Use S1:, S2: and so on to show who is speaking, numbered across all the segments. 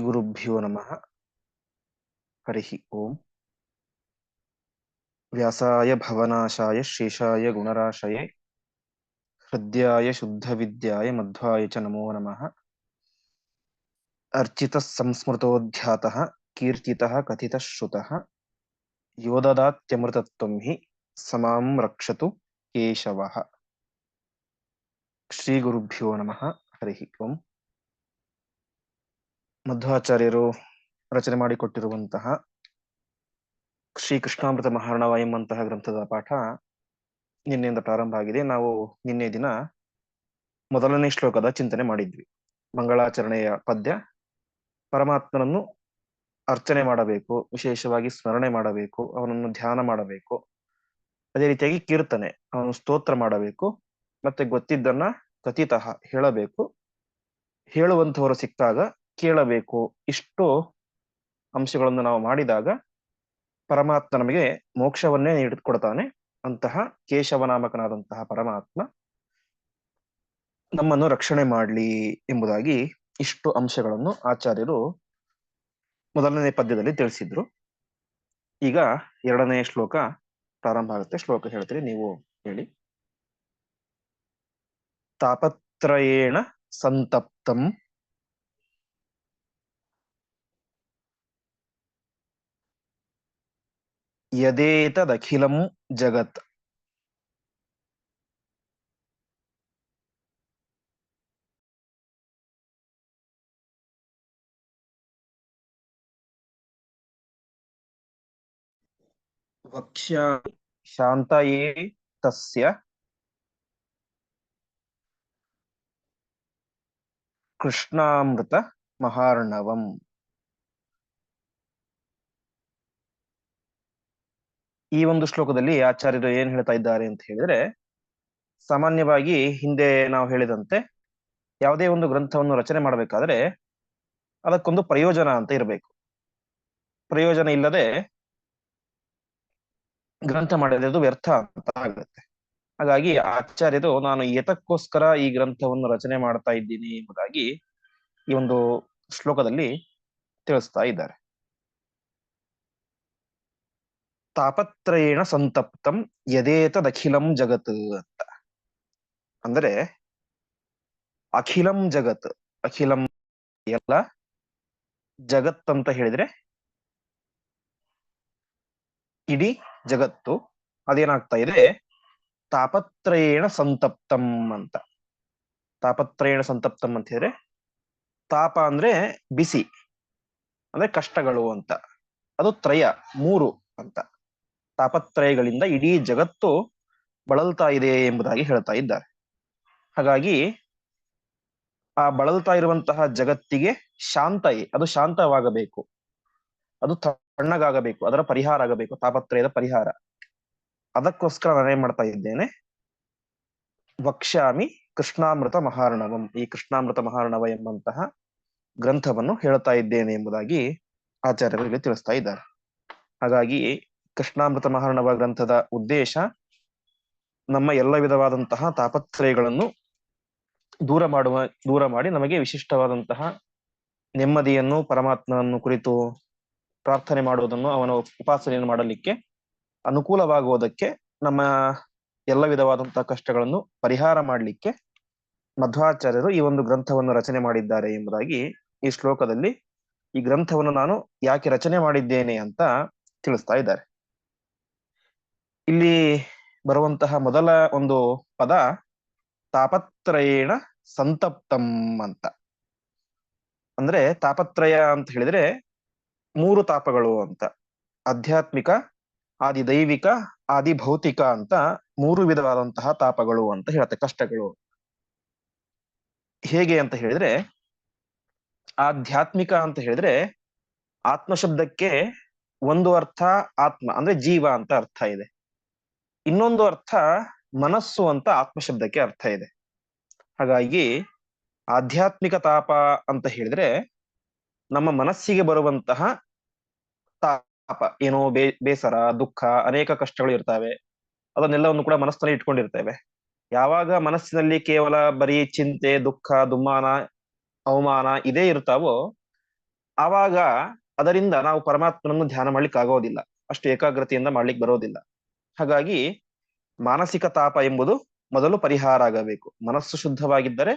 S1: गुरुभ्यो नम। हरि ओम। व्यासाय भवनाशाय शेषाय हृद्या शुद्ध विद्याय मध्वाय च नमो नम। अर्चित संस्मृत कीर्ति कथित श्रुतः। योददात्यमृतत्वं हि समां रक्षतु केशवः। श्रीगुरुभ्यो नम। हरि ओम। ಮಧ್ವಾಚಾರ್ಯರು ರಚನೆ ಮಾಡಿಕೊಟ್ಟಿರುವಂತಹ ಶ್ರೀ ಕೃಷ್ಣಾಮೃತ ಮಹಾರ್ಣವ ಎಂಬಂತಹ ಗ್ರಂಥದ ಪಾಠ ನಿನ್ನೆಯಿಂದ ಪ್ರಾರಂಭ ಆಗಿದೆ. ನಾವು ನಿನ್ನೆ ದಿನ ಮೊದಲನೇ ಶ್ಲೋಕದ ಚಿಂತನೆ ಮಾಡಿದ್ವಿ. ಮಂಗಳಾಚರಣೆಯ ಪದ್ಯ, ಪರಮಾತ್ಮನನ್ನು ಅರ್ಚನೆ ಮಾಡಬೇಕು, ವಿಶೇಷವಾಗಿ ಸ್ಮರಣೆ ಮಾಡಬೇಕು, ಅವನನ್ನು ಧ್ಯಾನ ಮಾಡಬೇಕು, ಅದೇ ರೀತಿಯಾಗಿ ಕೀರ್ತನೆ, ಅವನು ಸ್ತೋತ್ರ ಮಾಡಬೇಕು, ಮತ್ತೆ ಗೊತ್ತಿದ್ದನ್ನ ಕಥಿತಃ ಹೇಳಬೇಕು. ಹೇಳುವಂತವರು ಸಿಕ್ಕಾಗ ಕೇಳಬೇಕು. ಇಷ್ಟು ಅಂಶಗಳನ್ನು ನಾವು ಮಾಡಿದಾಗ ಪರಮಾತ್ಮ ನಮಗೆ ಮೋಕ್ಷವನ್ನೇ ನೀಡಿಕೊಡ್ತಾನೆ. ಅಂತಹ ಕೇಶವನಾಮಕನಾದಂತಹ ಪರಮಾತ್ಮ ನಮ್ಮನ್ನು ರಕ್ಷಣೆ ಮಾಡಲಿ ಎಂಬುದಾಗಿ ಇಷ್ಟು ಅಂಶಗಳನ್ನು ಆಚಾರ್ಯರು ಮೊದಲನೇ ಪದ್ಯದಲ್ಲಿ ತಿಳಿಸಿದ್ರು. ಈಗ ಎರಡನೇ ಶ್ಲೋಕ ಪ್ರಾರಂಭ ಆಗುತ್ತೆ. ಶ್ಲೋಕ ಹೇಳ್ತೀರಿ ನೀವು ಹೇಳಿ. ತಾಪತ್ರಯೇಣ ಸಂತಪ್ತಂ ಯದೇತದಖಿಲಂ ಜಗತ್ ವಕ್ಷ್ಯಾಮಿ ಶಾಂತಯೇ ತಸ್ಯ ಕೃಷ್ಣಾಮೃತ ಮಹಾರ್ಣವಂ ಈ ಒಂದು ಶ್ಲೋಕದಲ್ಲಿ ಆಚಾರ್ಯರು ಏನ್ ಹೇಳ್ತಾ ಇದ್ದಾರೆ ಅಂತ ಹೇಳಿದ್ರೆ, ಸಾಮಾನ್ಯವಾಗಿ ಹಿಂದೆ ನಾವು ಹೇಳಿದಂತೆ ಯಾವುದೇ ಒಂದು ಗ್ರಂಥವನ್ನು ರಚನೆ ಮಾಡಬೇಕಾದ್ರೆ ಅದಕ್ಕೊಂದು ಪ್ರಯೋಜನ ಅಂತ ಇರಬೇಕು. ಪ್ರಯೋಜನ ಇಲ್ಲದೆ ಗ್ರಂಥ ಮಾಡಿರೋದು ವ್ಯರ್ಥ ಅಂತ ಆಗುತ್ತೆ. ಹಾಗಾಗಿ ಆಚಾರ್ಯರು, ನಾನು ಏತಕ್ಕೋಸ್ಕರ ಈ ಗ್ರಂಥವನ್ನು ರಚನೆ ಮಾಡ್ತಾ ಇದ್ದೀನಿ ಎಂಬುದಾಗಿ ಈ ಒಂದು ಶ್ಲೋಕದಲ್ಲಿ ತಿಳಿಸ್ತಾ ಇದ್ದಾರೆ. ತಾಪತ್ರಯೇಣ ಸಂತಪ್ತಂ ಯದೇತದಖಿಲಂ ಜಗತ್ ಅಂತ. ಅಂದ್ರೆ ಅಖಿಲಂ ಜಗತ್, ಅಖಿಲಂ ಎಲ್ಲ ಜಗತ್ ಅಂತ ಹೇಳಿದ್ರೆ ಇಡೀ ಜಗತ್ತು ಅದೇನಾಗ್ತಾ ಇದೆ? ತಾಪತ್ರಯೇಣ ಸಂತಪ್ತಂ ಅಂತ. ತಾಪತ್ರಯೇಣ ಸಂತಪ್ತಂ ಅಂತ ಹೇಳಿದ್ರೆ ತಾಪ ಅಂದ್ರೆ ಬಿಸಿ, ಅಂದ್ರೆ ಕಷ್ಟಗಳು ಅಂತ. ಅದು ತ್ರಯ, ಮೂರು ಅಂತ. ತಾಪತ್ರಯಗಳಿಂದ ಇಡೀ ಜಗತ್ತು ಬಳಲ್ತಾ ಇದೆ ಎಂಬುದಾಗಿ ಹೇಳ್ತಾ ಇದ್ದಾರೆ. ಹಾಗಾಗಿ ಆ ಬಳಲ್ತಾ ಇರುವಂತಹ ಜಗತ್ತಿಗೆ ಶಾಂತಯೇ, ಅದು ಶಾಂತವಾಗಬೇಕು. ಅದು ತಣ್ಣಗಾಗಬೇಕು, ಅದರ ಪರಿಹಾರ ಆಗಬೇಕು, ತಾಪತ್ರಯದ ಪರಿಹಾರ. ಅದಕ್ಕೋಸ್ಕರ ನಾನೇನ್ ಮಾಡ್ತಾ ಇದ್ದೇನೆ, ವಕ್ಷ್ಯಾಮಿ ಕೃಷ್ಣಾಮೃತ ಮಹಾರಣವಂ, ಈ ಕೃಷ್ಣಾಮೃತ ಮಹಾರಣವ ಎಂಬಂತಹ ಗ್ರಂಥವನ್ನು ಹೇಳ್ತಾ ಇದ್ದೇನೆ ಎಂಬುದಾಗಿ ಆಚಾರ್ಯರು ಇಲ್ಲಿ ತಿಳಿಸ್ತಾ ಇದ್ದಾರೆ. ಹಾಗಾಗಿ ಕೃಷ್ಣಾಮೃತ ಮಹಾರಣವ ಗ್ರಂಥದ ಉದ್ದೇಶ ನಮ್ಮ ಎಲ್ಲ ವಿಧವಾದಂತಹ ತಾಪತ್ರಯಗಳನ್ನು ದೂರ ಮಾಡುವ, ದೂರ ಮಾಡಿ ನಮಗೆ ವಿಶಿಷ್ಟವಾದಂತಹ ನೆಮ್ಮದಿಯನ್ನು, ಪರಮಾತ್ಮನನ್ನು ಕುರಿತು ಪ್ರಾರ್ಥನೆ ಮಾಡುವುದನ್ನು ಅವನ ಉಪಾಸನೆಯನ್ನು ಮಾಡಲಿಕ್ಕೆ ಅನುಕೂಲವಾಗುವುದಕ್ಕೆ ನಮ್ಮ ಎಲ್ಲ ವಿಧವಾದಂತಹ ಕಷ್ಟಗಳನ್ನು ಪರಿಹಾರ ಮಾಡಲಿಕ್ಕೆ ಮಧ್ವಾಚಾರ್ಯರು ಈ ಒಂದು ಗ್ರಂಥವನ್ನು ರಚನೆ ಮಾಡಿದ್ದಾರೆ ಎಂಬುದಾಗಿ ಈ ಶ್ಲೋಕದಲ್ಲಿ ಈ ಗ್ರಂಥವನ್ನು ನಾನು ಯಾಕೆ ರಚನೆ ಮಾಡಿದ್ದೇನೆ ಅಂತ ತಿಳಿಸ್ತಾ ಇದ್ದಾರೆ. ಇಲ್ಲಿ ಬರುವಂತಹ ಮೊದಲ ಒಂದು ಪದ ತಾಪತ್ರಯೇಣ ಸಂತಪ್ತಂ ಅಂತ. ಅಂದ್ರೆ ತಾಪತ್ರಯ ಅಂತ ಹೇಳಿದ್ರೆ ಮೂರು ತಾಪಗಳು ಅಂತ. ಆಧ್ಯಾತ್ಮಿಕ ಆದಿ ದೈವಿಕ ಆದಿ ಭೌತಿಕ ಅಂತ ಮೂರು ವಿಧವಾದಂತಹ ತಾಪಗಳು ಅಂತ ಹೇಳುತ್ತೆ, ಕಷ್ಟಗಳು. ಹೇಗೆ ಅಂತ ಹೇಳಿದ್ರೆ ಆಧ್ಯಾತ್ಮಿಕ ಅಂತ ಹೇಳಿದ್ರೆ ಆತ್ಮ ಶಬ್ದಕ್ಕೆ ಒಂದು ಅರ್ಥ ಆತ್ಮ, ಅಂದ್ರೆ ಜೀವ ಅಂತ ಅರ್ಥ ಇದೆ. ಇನ್ನೊಂದು ಅರ್ಥ ಮನಸ್ಸು ಅಂತ ಆತ್ಮಶಬ್ದಕ್ಕೆ ಅರ್ಥ ಇದೆ. ಹಾಗಾಗಿ ಆಧ್ಯಾತ್ಮಿಕ ತಾಪ ಅಂತ ಹೇಳಿದ್ರೆ ನಮ್ಮ ಮನಸ್ಸಿಗೆ ಬರುವಂತಹ ತಾಪ, ಏನೋ ಬೇ, ಬೇಸರ, ದುಃಖ, ಅನೇಕ ಕಷ್ಟಗಳು ಇರ್ತವೆ. ಅದನ್ನೆಲ್ಲವನ್ನು ಕೂಡ ಮನಸ್ಸಿನಲ್ಲಿ ಇಟ್ಕೊಂಡಿರ್ತೇವೆ. ಯಾವಾಗ ಮನಸ್ಸಿನಲ್ಲಿ ಕೇವಲ ಬರೀ ಚಿಂತೆ, ದುಃಖ, ದುಮ್ಮಾನ, ಅವಮಾನ ಇದೇ ಇರ್ತಾವೋ ಆವಾಗ ಅದರಿಂದ ನಾವು ಪರಮಾತ್ಮನನ್ನು ಧ್ಯಾನ ಮಾಡ್ಲಿಕ್ಕೆ ಆಗೋದಿಲ್ಲ ಅಷ್ಟು ಏಕಾಗ್ರತೆಯಿಂದ ಮಾಡ್ಲಿಕ್ಕೆ ಬರೋದಿಲ್ಲ. ಹಾಗಾಗಿ ಮಾನಸಿಕ ತಾಪ ಎಂಬುದು ಮೊದಲು ಪರಿಹಾರ ಆಗಬೇಕು. ಮನಸ್ಸು ಶುದ್ಧವಾಗಿದ್ದರೆ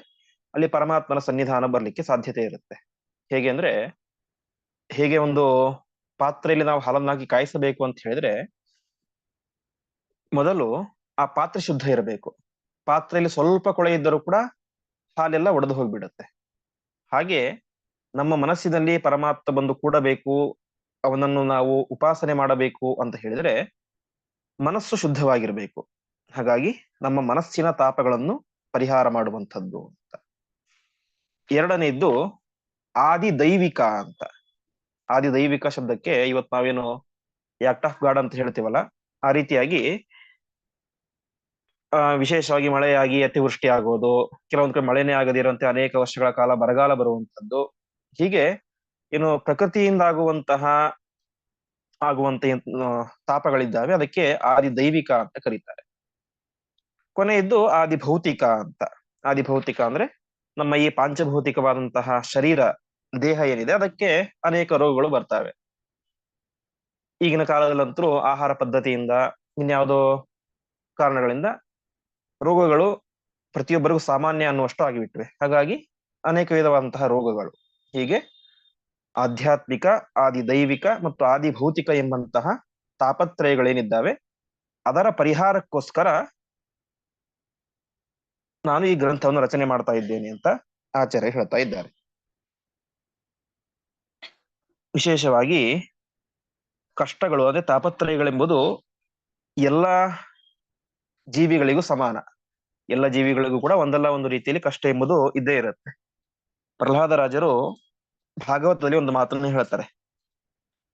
S1: ಅಲ್ಲಿ ಪರಮಾತ್ಮನ ಸನ್ನಿಧಾನ ಬರಲಿಕ್ಕೆ ಸಾಧ್ಯತೆ ಇರುತ್ತೆ. ಹೇಗೆ ಅಂದ್ರೆ, ಹೇಗೆ ಒಂದು ಪಾತ್ರೆಯಲ್ಲಿ ನಾವು ಹಾಲನ್ನಾಗಿ ಕಾಯಿಸಬೇಕು ಅಂತ ಹೇಳಿದ್ರೆ, ಮೊದಲು ಆ ಪಾತ್ರೆ ಶುದ್ಧ ಇರಬೇಕು. ಪಾತ್ರೆಯಲ್ಲಿ ಸ್ವಲ್ಪ ಕೊಳೆ ಇದ್ದರೂ ಕೂಡ ಹಾಲೆಲ್ಲ ಒಡೆದು ಹೋಗ್ಬಿಡುತ್ತೆ. ಹಾಗೆ ನಮ್ಮ ಮನಸ್ಸಿನಲ್ಲಿ ಪರಮಾತ್ಮ ಬಂದು ಕೂಡಬೇಕು, ಅವನನ್ನು ನಾವು ಉಪಾಸನೆ ಮಾಡಬೇಕು ಅಂತ ಹೇಳಿದ್ರೆ ಮನಸ್ಸು ಶುದ್ಧವಾಗಿರ್ಬೇಕು. ಹಾಗಾಗಿ ನಮ್ಮ ಮನಸ್ಸಿನ ತಾಪಗಳನ್ನು ಪರಿಹಾರ ಮಾಡುವಂಥದ್ದು ಅಂತ. ಎರಡನೇದ್ದು ಆದಿ ದೈವಿಕ ಅಂತ. ಆದಿ ದೈವಿಕ ಶಬ್ದಕ್ಕೆ ಇವತ್ತು ನಾವೇನು ಆಕ್ಟ್ ಆಫ್ ಗಾಡ್ ಅಂತ ಹೇಳ್ತೀವಲ್ಲ, ಆ ರೀತಿಯಾಗಿ ವಿಶೇಷವಾಗಿ ಮಳೆಯಾಗಿ ಅತಿವೃಷ್ಟಿ ಆಗೋದು, ಕೆಲವೊಂದ್ ಕಡೆ ಮಳೆನೇ ಆಗದಿರುವಂತೆ ಅನೇಕ ವರ್ಷಗಳ ಕಾಲ ಬರಗಾಲ ಬರುವಂತದ್ದು ಹೀಗೆ ಏನು ಪ್ರಕೃತಿಯಿಂದ ಆಗುವಂತಹ ಆಗುವಂತ ತಾಪಗಳಿದ್ದಾವೆ. ಅದಕ್ಕೆ ಆದಿ ದೈವಿಕ ಅಂತ ಕರೀತಾರೆ. ಕೊನೆಯದ್ದು ಆದಿ ಭೌತಿಕ ಅಂತ. ಆದಿ ಭೌತಿಕ ಅಂದ್ರೆ ನಮ್ಮ ಈ ಪಾಂಚಭೌತಿಕವಾದಂತಹ ಶರೀರ, ದೇಹ ಏನಿದೆ, ಅದಕ್ಕೆ ಅನೇಕ ರೋಗಗಳು ಬರ್ತವೆ. ಈಗಿನ ಕಾಲದಲ್ಲಂತರೂ ಆಹಾರ ಪದ್ಧತಿಯಿಂದ, ಇನ್ಯಾವುದೋ ಕಾರಣಗಳಿಂದ ರೋಗಗಳು ಪ್ರತಿಯೊಬ್ಬರಿಗೂ ಸಾಮಾನ್ಯ ಅನ್ನುವಷ್ಟು ಆಗಿಬಿಟ್ವೆ. ಹಾಗಾಗಿ ಅನೇಕ ವಿಧವಾದಂತಹ ರೋಗಗಳು. ಹೀಗೆ ಆಧ್ಯಾತ್ಮಿಕ ಆದಿ ದೈವಿಕ ಮತ್ತು ಆದಿ ಭೌತಿಕ ಎಂಬಂತಹ ತಾಪತ್ರಯಗಳೇನಿದ್ದಾವೆ, ಅದರ ಪರಿಹಾರಕ್ಕೋಸ್ಕರ ನಾನು ಈ ಗ್ರಂಥವನ್ನು ರಚನೆ ಮಾಡ್ತಾ ಇದ್ದೇನೆ ಅಂತ ಆಚಾರ್ಯ ಹೇಳ್ತಾ ಇದ್ದಾರೆ. ವಿಶೇಷವಾಗಿ ಕಷ್ಟಗಳು, ಅದೇ ತಾಪತ್ರಯಗಳೆಂಬುದು ಎಲ್ಲ ಜೀವಿಗಳಿಗೂ ಸಮಾನ. ಎಲ್ಲ ಜೀವಿಗಳಿಗೂ ಕೂಡ ಒಂದಲ್ಲ ಒಂದು ರೀತಿಯಲ್ಲಿ ಕಷ್ಟ ಎಂಬುದು ಇದ್ದೇ ಇರುತ್ತೆ. ಪ್ರಹ್ಲಾದ ರಾಜರು ಭಾಗವತದಲ್ಲಿ ಒಂದು ಮಾತನ್ನು ಹೇಳ್ತಾರೆ.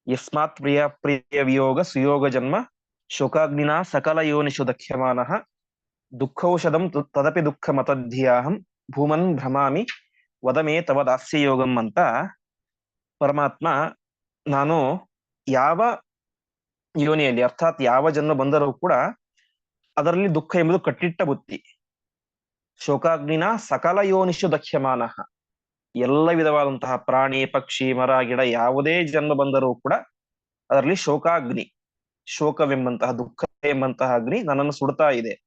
S1: ಯಸ್ಮಾತ್ ಪ್ರಿಯ ಪ್ರಿಯ ವಿಯೋಗ, ಸುಯೋಗ ಜನ್ಮ, ಶೋಕಾಗ್ನಿನ ಸಕಲ ಯೋನಿಷು ದಕ್ಷ್ಯಮಾನಃ, ದುಃಖೌಷಧಂ ತದಪಿ ದುಃಖ ಮತಧ್ಯಾಹಂ ಭೂಮನ್ ಭ್ರಮಾಮಿ, ವದಮೇ ತವ ದಾಸ್ಯ ಯೋಗಂ ಅಂತ ಪರಮಾತ್ಮ ನಾನು ಯಾವ ಯೋನಿಯಲ್ಲಿ, ಅರ್ಥಾತ್ ಯಾವ ಜನ್ಮ ಬಂದರೂ ಕೂಡ ಅದರಲ್ಲಿ ದುಃಖ ಎಂಬುದು ಕಟ್ಟಿಟ್ಟ ಬುತ್ತಿ ಶೋಕಾಗ್ನಿನ ಸಕಲ ಯೋನಿಷು ದಕ್ಷ್ಯಮಾನ. ಎಲ್ಲ ವಿಧವಾದಂತಹ ಪ್ರಾಣಿ, ಪಕ್ಷಿ, ಮರ, ಗಿಡ ಯಾವುದೇ ಜನ್ಮ ಬಂದರೂ ಕೂಡ ಅದರಲ್ಲಿ ಶೋಕಾಗ್ನಿ, ಶೋಕವೆಂಬಂತಹ, ದುಃಖ ಎಂಬಂತಹ ಅಗ್ನಿ ನನ್ನನ್ನು ಸುಡ್ತಾ ಇದೆ.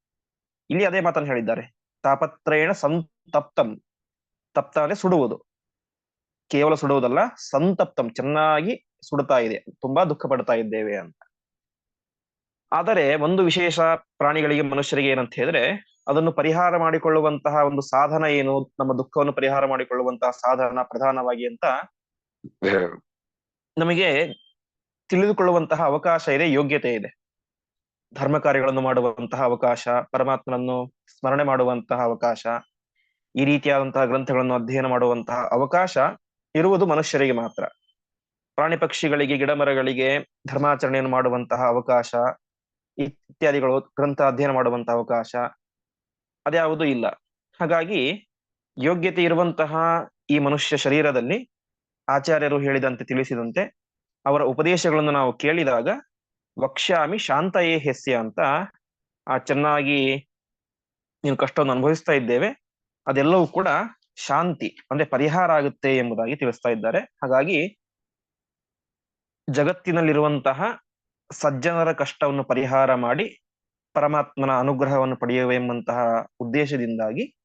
S1: ಇಲ್ಲಿ ಅದೇ ಮಾತನ್ನು ಹೇಳಿದ್ದಾರೆ. ತಾಪತ್ರೇಣ ಸಂತಪ್ತಂ. ತಪ್ತ ಅಂದ್ರೆ ಸುಡುವುದು. ಕೇವಲ ಸುಡುವುದಲ್ಲ, ಸಂತಪ್ತಂ, ಚೆನ್ನಾಗಿ ಸುಡ್ತಾ ಇದೆ. ತುಂಬಾ ದುಃಖ ಪಡ್ತಾ ಇದ್ದೇವೆ ಅಂತ. ಆದರೆ ಒಂದು ವಿಶೇಷ ಪ್ರಾಣಿಗಳಿಗೆ ಮನುಷ್ಯರಿಗೆ ಏನಂತ ಹೇಳಿದ್ರೆ ಅದನ್ನು ಪರಿಹಾರ ಮಾಡಿಕೊಳ್ಳುವಂತಹ ಒಂದು ಸಾಧನ ಏನು? ನಮ್ಮ ದುಃಖವನ್ನು ಪರಿಹಾರ ಮಾಡಿಕೊಳ್ಳುವಂತಹ ಸಾಧನ ಪ್ರಧಾನವಾಗಿ ಅಂತ ನಮಗೆ ತಿಳಿದುಕೊಳ್ಳುವಂತಹ ಅವಕಾಶ ಇದೆ, ಯೋಗ್ಯತೆ ಇದೆ. ಧರ್ಮ ಕಾರ್ಯಗಳನ್ನು ಮಾಡುವಂತಹ ಅವಕಾಶ, ಪರಮಾತ್ಮನನ್ನು ಸ್ಮರಣೆ ಮಾಡುವಂತಹ ಅವಕಾಶ, ಈ ರೀತಿಯಾದಂತಹ ಗ್ರಂಥಗಳನ್ನು ಅಧ್ಯಯನ ಮಾಡುವಂತಹ ಅವಕಾಶ ಇರುವುದು ಮನುಷ್ಯರಿಗೆ ಮಾತ್ರ. ಪ್ರಾಣಿ ಪಕ್ಷಿಗಳಿಗೆ ಗಿಡ ಮರಗಳಿಗೆ ಧರ್ಮಾಚರಣೆಯನ್ನು ಮಾಡುವಂತಹ ಅವಕಾಶ, ಇತ್ಯಾದಿಗಳು ಗ್ರಂಥ ಅಧ್ಯಯನ ಮಾಡುವಂತಹ ಅವಕಾಶ ಅದ್ಯಾವುದೂ ಇಲ್ಲ. ಹಾಗಾಗಿ ಯೋಗ್ಯತೆ ಇರುವಂತಹ ಈ ಮನುಷ್ಯ ಶರೀರದಲ್ಲಿ ಆಚಾರ್ಯರು ಹೇಳಿದಂತೆ, ತಿಳಿಸಿದಂತೆ ಅವರ ಉಪದೇಶಗಳನ್ನು ನಾವು ಕೇಳಿದಾಗ, ವಕ್ಷ್ಯಾಮಿ ಶಾಂತಯೇ ಹೆಸ್ಯ ಅಂತ ಆ ಚೆನ್ನಾಗಿ ನೀನು ಕಷ್ಟವನ್ನು ಅನುಭವಿಸ್ತಾ ಇದ್ದೇವೆ. ಅದೆಲ್ಲವೂ ಕೂಡ ಶಾಂತಿ, ಅಂದ್ರೆ ಪರಿಹಾರ ಆಗುತ್ತೆ ಎಂಬುದಾಗಿ ತಿಳಿಸ್ತಾ ಇದ್ದಾರೆ. ಹಾಗಾಗಿ ಜಗತ್ತಿನಲ್ಲಿರುವಂತಹ ಸಜ್ಜನರ ಕಷ್ಟವನ್ನು ಪರಿಹಾರ ಮಾಡಿ ಪರಮಾತ್ಮನ ಅನುಗ್ರಹವನ್ನು ಪಡೆಯುವ ಎಂಬಂತಹ ಉದ್ದೇಶದಿಂದಾಗಿ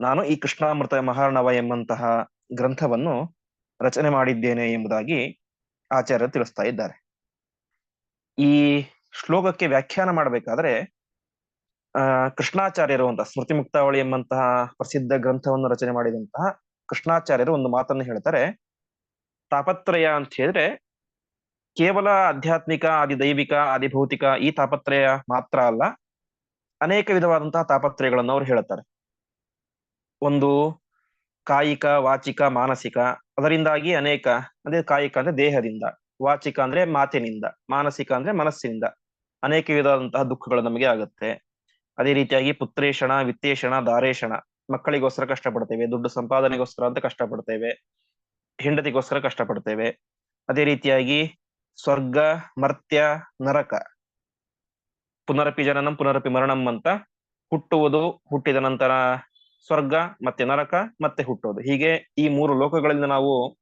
S1: ನಾನು ಈ ಕೃಷ್ಣಾಮೃತ ಮಹಾರ್ಣವ ಎಂಬಂತಹ ಗ್ರಂಥವನ್ನು ರಚನೆ ಮಾಡಿದ್ದೇನೆ ಎಂಬುದಾಗಿ ಆಚಾರ್ಯರು ತಿಳಿಸ್ತಾ ಇದ್ದಾರೆ. ಈ ಶ್ಲೋಕಕ್ಕೆ ವ್ಯಾಖ್ಯಾನ ಮಾಡಬೇಕಾದ್ರೆ, ಆ, ಕೃಷ್ಣಾಚಾರ್ಯರು ಅಂತ ಸ್ಮೃತಿ ಮುಕ್ತಾವಳಿ ಎಂಬಂತಹ ಪ್ರಸಿದ್ಧ ಗ್ರಂಥವನ್ನು ರಚನೆ ಮಾಡಿದಂತಹ ಕೃಷ್ಣಾಚಾರ್ಯರು ಒಂದು ಮಾತನ್ನು ಹೇಳ್ತಾರೆ. ತಾಪತ್ರಯ ಅಂತ ಹೇಳಿದ್ರೆ ಕೇವಲ ಆಧ್ಯಾತ್ಮಿಕ, ಆದಿ ದೈವಿಕ, ಆದಿ ಭೌತಿಕ ಈ ತಾಪತ್ರಯ ಮಾತ್ರ ಅಲ್ಲ, ಅನೇಕ ವಿಧವಾದಂತಹ ತಾಪತ್ರಯಗಳನ್ನು ಅವರು ಹೇಳುತ್ತಾರೆ. ಒಂದು ಕಾಯಿಕ, ವಾಚಿಕ, ಮಾನಸಿಕ, ಅದರಿಂದಾಗಿ ಅನೇಕ ಅಂದ್ರೆ ಕಾಯಿಕ ಅಂದ್ರೆ ದೇಹದಿಂದ, ವಾಚಿಕ ಅಂದ್ರೆ ಮಾತಿನಿಂದ, ಮಾನಸಿಕ ಅಂದ್ರೆ ಮನಸ್ಸಿನಿಂದ ಅನೇಕ ವಿಧವಾದಂತಹ ದುಃಖಗಳು ನಮಗೆ ಆಗುತ್ತೆ. ಅದೇ ರೀತಿಯಾಗಿ ಪುತ್ರೇಷಣ, ವಿತ್ತೇಷಣ, ದಾರೇಷಣ, ಮಕ್ಕಳಿಗೋಸ್ಕರ ಕಷ್ಟಪಡ್ತೇವೆ, ದುಡ್ಡು ಸಂಪಾದನೆಗೋಸ್ಕರ ಅಂತ ಕಷ್ಟಪಡ್ತೇವೆ, ಹೆಂಡತಿಗೋಸ್ಕರ ಕಷ್ಟಪಡ್ತೇವೆ. ಅದೇ ರೀತಿಯಾಗಿ ಸ್ವರ್ಗ, ಮರ್ತ್ಯ, ನರಕ. ಪುನರಪಿ ಜನನಂ ಪುನರಪಿ ಮರಣಂ ಅಂತ ಹುಟ್ಟುವುದು, ಹುಟ್ಟಿದ ನಂತರ ಸ್ವರ್ಗ ಮತ್ತೆ ನರಕ ಮತ್ತೆ ಹುಟ್ಟೋದು. ಹೀಗೆ ಈ ಮೂರು ಲೋಕಗಳಿಂದ ನಾವು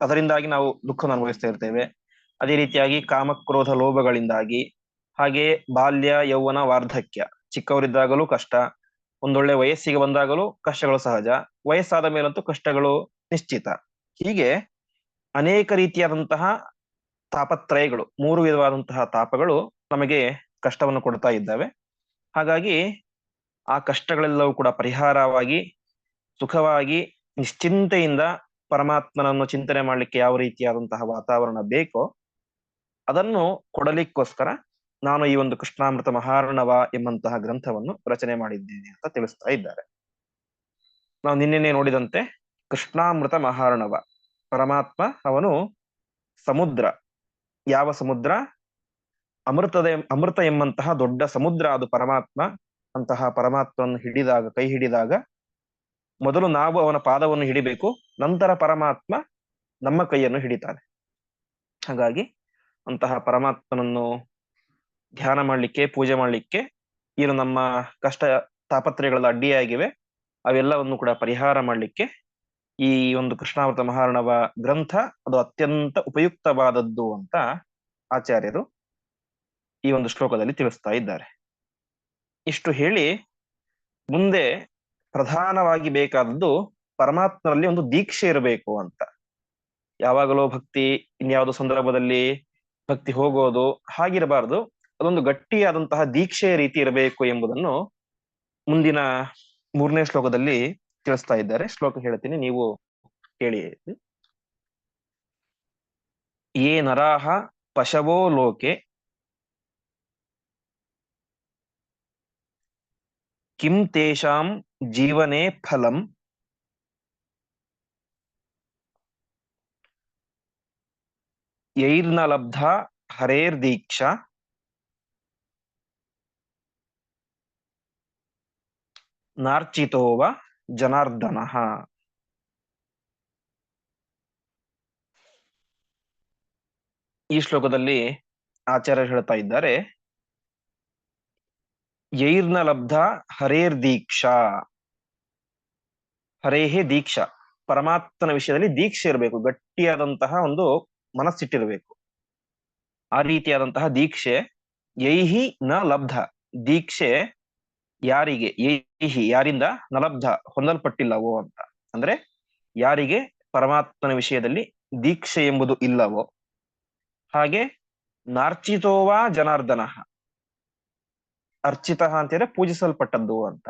S1: ಅದರಿಂದಾಗಿ ನಾವು ದುಃಖವನ್ನು ಅನುಭವಿಸ್ತಾ ಇರ್ತೇವೆ. ಅದೇ ರೀತಿಯಾಗಿ ಕಾಮಕ್ರೋಧ ಲೋಭಗಳಿಂದಾಗಿ. ಹಾಗೆ ಬಾಲ್ಯ, ಯೌವನ, ವಾರ್ಧಕ್ಯ. ಚಿಕ್ಕವರಿದ್ದಾಗಲೂ ಕಷ್ಟ. ಒಂದೊಳ್ಳೆ ವಯಸ್ಸಿಗೆ ಬಂದಾಗಲೂ ಕಷ್ಟಗಳು ಸಹಜ. ವಯಸ್ಸಾದ ಮೇಲಂತೂ ಕಷ್ಟಗಳು ನಿಶ್ಚಿತ. ಹೀಗೆ ಅನೇಕ ರೀತಿಯಾದಂತಹ ತಾಪತ್ರಯಗಳು, ಮೂರು ವಿಧವಾದಂತಹ ತಾಪಗಳು ನಮಗೆ ಕಷ್ಟವನ್ನು ಕೊಡ್ತಾ ಇದ್ದಾವೆ. ಹಾಗಾಗಿ ಆ ಕಷ್ಟಗಳೆಲ್ಲವೂ ಕೂಡ ಪರಿಹಾರವಾಗಿ, ಸುಖವಾಗಿ, ನಿಶ್ಚಿಂತೆಯಿಂದ ಪರಮಾತ್ಮನನ್ನು ಚಿಂತನೆ ಮಾಡಲಿಕ್ಕೆ ಯಾವ ರೀತಿಯಾದಂತಹ ವಾತಾವರಣ ಬೇಕೋ ಅದನ್ನು ಕೊಡಲಿಕ್ಕೋಸ್ಕರ ನಾನು ಈ ಒಂದು ಕೃಷ್ಣಾಮೃತ ಮಹಾರ್ಣವ ಎಂಬಂತಹ ಗ್ರಂಥವನ್ನು ರಚನೆ ಮಾಡಿದ್ದೇನೆ ಅಂತ ತಿಳಿಸ್ತಾ ಇದ್ದಾರೆ. ನಾವು ನಿನ್ನೆನೆ ನೋಡಿದಂತೆ ಕೃಷ್ಣಾಮೃತ ಮಹಾರ್ಣವ. ಪರಮಾತ್ಮ ಅವನು ಸಮುದ್ರ. ಯಾವ ಸಮುದ್ರ? ಅಮೃತದ ಅಮೃತ ಎಂಬಂತಹ ದೊಡ್ಡ ಸಮುದ್ರ ಅದು ಪರಮಾತ್ಮ. ಅಂತಹ ಪರಮಾತ್ಮವನ್ನು ಹಿಡಿದಾಗ, ಕೈ ಹಿಡಿದಾಗ ಮೊದಲು ನಾವು ಅವನ ಪಾದವನ್ನು ಹಿಡಿಬೇಕು, ನಂತರ ಪರಮಾತ್ಮ ನಮ್ಮ ಕೈಯನ್ನು ಹಿಡಿತಾನೆ. ಹಾಗಾಗಿ ಅಂತಹ ಪರಮಾತ್ಮನನ್ನು ಧ್ಯಾನ ಮಾಡಲಿಕ್ಕೆ, ಪೂಜೆ ಮಾಡಲಿಕ್ಕೆ ಏನು ನಮ್ಮ ಕಷ್ಟ ತಾಪತ್ರಯಗಳ ಅಡ್ಡಿಯಾಗಿವೆ, ಅವೆಲ್ಲವನ್ನು ಕೂಡ ಪರಿಹಾರ ಮಾಡ್ಲಿಕ್ಕೆ ಈ ಒಂದು ಕೃಷ್ಣಾವೃತ ಮಹಾರ್ಣವ ಗ್ರಂಥ ಅದು ಅತ್ಯಂತ ಉಪಯುಕ್ತವಾದದ್ದು ಅಂತ ಆಚಾರ್ಯರು ಈ ಒಂದು ಶ್ಲೋಕದಲ್ಲಿ ತಿಳಿಸ್ತಾ ಇದ್ದಾರೆ. ಇಷ್ಟು ಹೇಳಿ ಮುಂದೆ ಪ್ರಧಾನವಾಗಿ ಬೇಕಾದದ್ದು ಪರಮಾತ್ಮನಲ್ಲಿ ಒಂದು ದೀಕ್ಷೆ ಇರಬೇಕು ಅಂತ. ಯಾವಾಗಲೂ ಭಕ್ತಿ, ಇನ್ಯಾವುದೋ ಸಂದರ್ಭದಲ್ಲಿ ಭಕ್ತಿ ಹೋಗೋದು ಹಾಗಿರಬಾರದು. ಅದೊಂದು ಗಟ್ಟಿಯಾದಂತಹ ದೀಕ್ಷೆಯ ರೀತಿ ಇರಬೇಕು ಎಂಬುದನ್ನು ಮುಂದಿನ ಮೂರನೇ ಶ್ಲೋಕದಲ್ಲಿ ತಿಳಿಸ್ತಾ ಇದ್ದಾರೆ. ಶ್ಲೋಕ ಹೇಳ್ತೀನಿ, ನೀವು ಕೇಳಿ. ಏ ನರಾಹ ಪಶವೋ ಲೋಕೆ. ಕಿಂ ತೇಷಾಂ ಜೀವನೆ ಫಲಂ. ಯೈರ್ನ ಲಬ್ಧ ಹರೇರ್ದೀಕ್ಷಾ ನಾರ್ಚಿತೋವ ಜನಾರ್ದನ ಈ ಶ್ಲೋಕದಲ್ಲಿ ಆಚಾರ್ಯ ಹೇಳ್ತಾ ಇದ್ದಾರೆ ಯೈರ್ನ ಲಬ್ಧ ಹರೇರ್ ದೀಕ್ಷಾ. ಹರೇಹೇ ದೀಕ್ಷಾ. ಪರಮಾತ್ಮನ ವಿಷಯದಲ್ಲಿ ದೀಕ್ಷೆ ಇರಬೇಕು, ಗಟ್ಟಿಯಾದಂತಹ ಒಂದು ಮನಸ್ಸಿಟ್ಟಿರಬೇಕು. ಆ ರೀತಿಯಾದಂತಹ ದೀಕ್ಷೆ, ಯೈಹಿ ನ ಲಬ್ಧ. ದೀಕ್ಷೆ ಯಾರಿಗೆ ಏಹಿ ಯಾರಿಂದ ನಲಬ್ಧ ಹೊಂದಲ್ಪಟ್ಟಿಲ್ಲವೋ ಅಂತ. ಅಂದ್ರೆ ಯಾರಿಗೆ ಪರಮಾತ್ಮನ ವಿಷಯದಲ್ಲಿ ದೀಕ್ಷೆ ಎಂಬುದು ಇಲ್ಲವೋ. ಹಾಗೆ ನಾರ್ಚಿತೋವಾ ಜನಾರ್ದನ. ಅರ್ಚಿತ ಅಂತಂದ್ರೆ ಪೂಜಿಸಲ್ಪಟ್ಟದ್ದು ಅಂತ.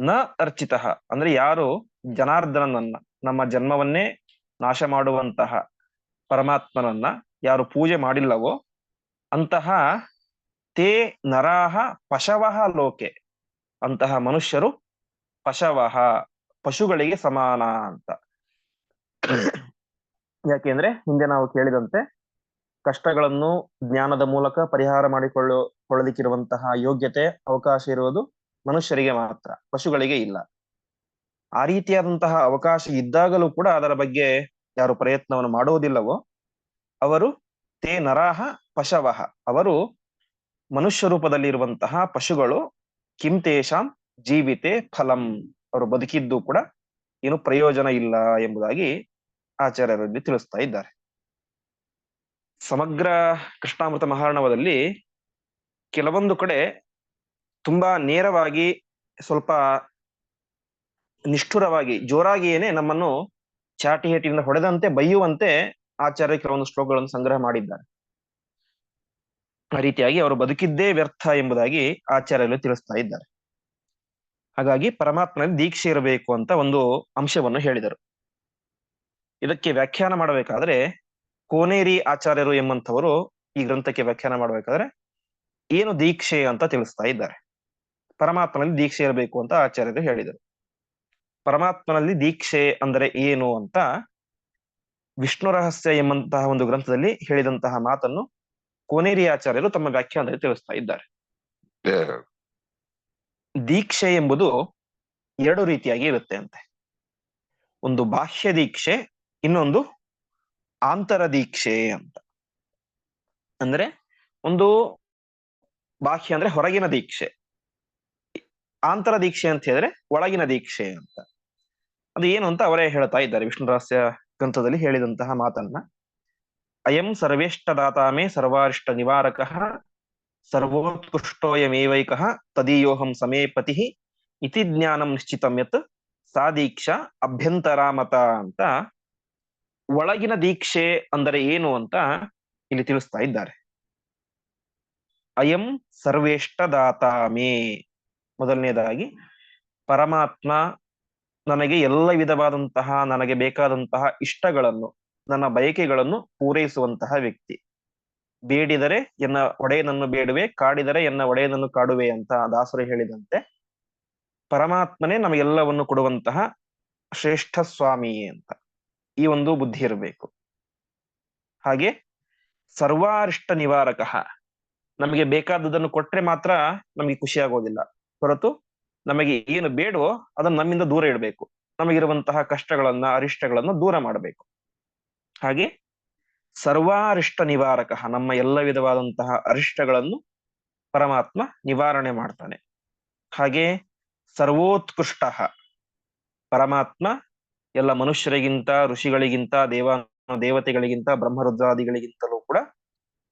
S1: ನ ಅರ್ಚಿತ ಅಂದ್ರೆ ಯಾರು ಜನಾರ್ದನನ್ನ ನಮ್ಮ ಜನ್ಮವನ್ನೇ ನಾಶ ಮಾಡುವಂತಹ ಪರಮಾತ್ಮನನ್ನ ಯಾರು ಪೂಜೆ ಮಾಡಿಲ್ಲವೋ, ಅಂತಹ ತೇ ನರಾಹ ಪಶವಹ ಲೋಕೆ. ಅಂತಹ ಮನುಷ್ಯರು ಪಶವಹ, ಪಶುಗಳಿಗೆ ಸಮಾನ ಅಂತ. ಯಾಕೆಂದ್ರೆ ಹಿಂದೆ ನಾವು ಕೇಳಿದಂತೆ ಕಷ್ಟಗಳನ್ನು ಜ್ಞಾನದ ಮೂಲಕ ಪರಿಹಾರ ಮಾಡಿಕೊಳ್ಳು ಕೊಳ್ಳಲಿಕ್ಕಿರುವಂತಹ ಯೋಗ್ಯತೆ, ಅವಕಾಶ ಇರುವುದು ಮನುಷ್ಯರಿಗೆ ಮಾತ್ರ, ಪಶುಗಳಿಗೆ ಇಲ್ಲ. ಆ ರೀತಿಯಾದಂತಹ ಅವಕಾಶ ಇದ್ದಾಗಲೂ ಕೂಡ ಅದರ ಬಗ್ಗೆ ಯಾರು ಪ್ರಯತ್ನವನ್ನು ಮಾಡುವುದಿಲ್ಲವೋ ಅವರು ತೇ ನರಾಹ ಪಶವಹ. ಅವರು ಮನುಷ್ಯ ರೂಪದಲ್ಲಿ ಇರುವಂತಹ ಪಶುಗಳು ಕಿಂತೇಶಾಂ ಜೀವಿತೆ ಫಲಂ. ಅವರು ಬದುಕಿದ್ದು ಕೂಡ ಏನು ಪ್ರಯೋಜನ ಇಲ್ಲ ಎಂಬುದಾಗಿ ಆಚಾರ್ಯರಲ್ಲಿ ತಿಳಿಸ್ತಾ ಇದ್ದಾರೆ. ಸಮಗ್ರ ಕೃಷ್ಣಾಮೃತ ಮಹಾರ್ಣವದಲ್ಲಿ ಕೆಲವೊಂದು ಕಡೆ ತುಂಬಾ ನೇರವಾಗಿ ಸ್ವಲ್ಪ ನಿಷ್ಠುರವಾಗಿ, ಜೋರಾಗಿಯೇನೆ ನಮ್ಮನ್ನು ಚಾಟಿ ಹೇಟಿಯಿಂದ ಹೊಡೆದಂತೆ ಬೈಯುವಂತೆ ಆಚಾರ್ಯ ಕೆಲವೊಂದು ಶ್ಲೋಕಗಳನ್ನು ಸಂಗ್ರಹ ಮಾಡಿದ್ದಾರೆ. ರೀತಿಯಾಗಿ ಅವರು ಬದುಕಿದ್ದೇ ವ್ಯರ್ಥ ಎಂಬುದಾಗಿ ಆಚಾರ್ಯರು ತಿಳಿಸ್ತಾ ಇದ್ದಾರೆ. ಹಾಗಾಗಿ ಪರಮಾತ್ಮನಲ್ಲಿ ದೀಕ್ಷೆ ಇರಬೇಕು ಅಂತ ಒಂದು ಅಂಶವನ್ನು ಹೇಳಿದರು. ಇದಕ್ಕೆ ವ್ಯಾಖ್ಯಾನ ಮಾಡಬೇಕಾದ್ರೆ ಕೋನೇರಿ ಆಚಾರ್ಯರು ಎಂಬಂಥವರು ಈ ಗ್ರಂಥಕ್ಕೆ ವ್ಯಾಖ್ಯಾನ ಮಾಡಬೇಕಾದ್ರೆ ಏನು ದೀಕ್ಷೆ ಅಂತ ತಿಳಿಸ್ತಾ ಇದ್ದಾರೆ. ಪರಮಾತ್ಮನಲ್ಲಿ ದೀಕ್ಷೆ ಇರಬೇಕು ಅಂತ ಆಚಾರ್ಯರು ಹೇಳಿದರು. ಪರಮಾತ್ಮನಲ್ಲಿ ದೀಕ್ಷೆ ಅಂದರೆ ಏನು ಅಂತ ವಿಷ್ಣು ರಹಸ್ಯ ಎಂಬಂತಹ ಒಂದು ಗ್ರಂಥದಲ್ಲಿ ಹೇಳಿದಂತಹ ಮಾತನ್ನು ಕೋನೇರಿ ಆಚಾರ್ಯರು ತಮ್ಮ ವ್ಯಾಖ್ಯಾನದಲ್ಲಿ ತಿಳಿಸ್ತಾ ಇದ್ದಾರೆ. ದೀಕ್ಷೆ ಎಂಬುದು ಎರಡು ರೀತಿಯಾಗಿ ಇರುತ್ತೆ ಅಂತೆ ಒಂದು ಬಾಹ್ಯ ದೀಕ್ಷೆ ಇನ್ನೊಂದು ಆಂತರ ದೀಕ್ಷೆ ಅಂತ. ಅಂದ್ರೆ ಒಂದು ಬಾಹ್ಯ ಅಂದ್ರೆ ಹೊರಗಿನ ದೀಕ್ಷೆ. ಆಂತರ ದೀಕ್ಷೆ ಅಂತ ಹೇಳಿದ್ರೆ ಒಳಗಿನ ದೀಕ್ಷೆ ಅಂತ. ಅದು ಏನು ಅಂತ ಅವರೇ ಹೇಳ್ತಾ ಇದ್ದಾರೆ. ವಿಷ್ಣು ರಹಸ್ಯ ಗ್ರಂಥದಲ್ಲಿ ಹೇಳಿದಂತಹ ಮಾತನ್ನ. ಅಯಂ ಸರ್ವೇಷ್ಟದಾತಾಮೇ ಸರ್ವಾರಿಷ್ಟ ನಿವಾರಕ ಸರ್ವೋತ್ಕೃಷ್ಟೋಯಮೇವೈಕ ತದೀಯೋಹಂ ಸಮೇ ಪತಿ ಇತಿ ಜ್ಞಾನಂ ನಿಶ್ಚಿತಂ ಯತ್ ಸಾ ದೀಕ್ಷಾ ಅಭ್ಯಂತರಾಮತ ಅಂತ ಒಳಗಿನ ದೀಕ್ಷೆ ಅಂದರೆ ಏನು ಅಂತ ಇಲ್ಲಿ ತಿಳಿಸ್ತಾ ಇದ್ದಾರೆ. ಅಯಂ ಸರ್ವೇಷ್ಟದಾತಾಮೇ. ಮೊದಲನೇದಾಗಿ, ಪರಮಾತ್ಮ ನನಗೆ ಎಲ್ಲ ವಿಧವಾದಂತಹ, ನನಗೆ ಬೇಕಾದಂತಹ ಇಷ್ಟಗಳನ್ನು ನನ್ನ ಬಯಕೆಗಳನ್ನು ಪೂರೈಸುವಂತಹ ವ್ಯಕ್ತಿ. ಬೇಡಿದರೆ ಎನ್ನ ಒಡೆಯನನ್ನು ಬೇಡುವೆ, ಕಾಡಿದರೆ ಎನ್ನ ಒಡೆಯನನ್ನು ಕಾಡುವೆ ಅಂತ ದಾಸರು ಹೇಳಿದಂತೆ, ಪರಮಾತ್ಮನೇ ನಮಗೆಲ್ಲವನ್ನು ಕೊಡುವಂತಹ ಶ್ರೇಷ್ಠ ಸ್ವಾಮಿ ಅಂತ. ಈ ಒಂದು ಬುದ್ಧಿ ಇರಬೇಕು. ಹಾಗೆ ಸರ್ವಾರಿಷ್ಟ ನಿವಾರಕ. ನಮಗೆ ಬೇಕಾದದನ್ನು ಕೊಟ್ರೆ ಮಾತ್ರ ನಮಗೆ ಖುಷಿ ಆಗೋದಿಲ್ಲ. ಹೊರತು ನಮಗೆ ಏನು ಬೇಡವೋ ಅದನ್ನು ನಮ್ಮಿಂದ ದೂರ ಇಡಬೇಕು. ನಮಗಿರುವಂತಹ ಕಷ್ಟಗಳನ್ನ, ಅರಿಷ್ಟಗಳನ್ನು ದೂರ ಮಾಡಬೇಕು. ಹಾಗೆ ಸರ್ವಾರಿಷ್ಟ ನಿವಾರಕ ನಮ್ಮ ಎಲ್ಲ ವಿಧವಾದಂತಹ ಅರಿಷ್ಟಗಳನ್ನು ಪರಮಾತ್ಮ ನಿವಾರಣೆ ಮಾಡ್ತಾನೆ. ಹಾಗೆ ಸರ್ವೋತ್ಕೃಷ್ಟ ಪರಮಾತ್ಮ ಎಲ್ಲ ಮನುಷ್ಯರಿಗಿಂತ, ಋಷಿಗಳಿಗಿಂತ, ದೇವ, ದೇವತೆಗಳಿಗಿಂತ, ಬ್ರಹ್ಮರುದ್ರಾದಿಗಳಿಗಿಂತಲೂ ಕೂಡ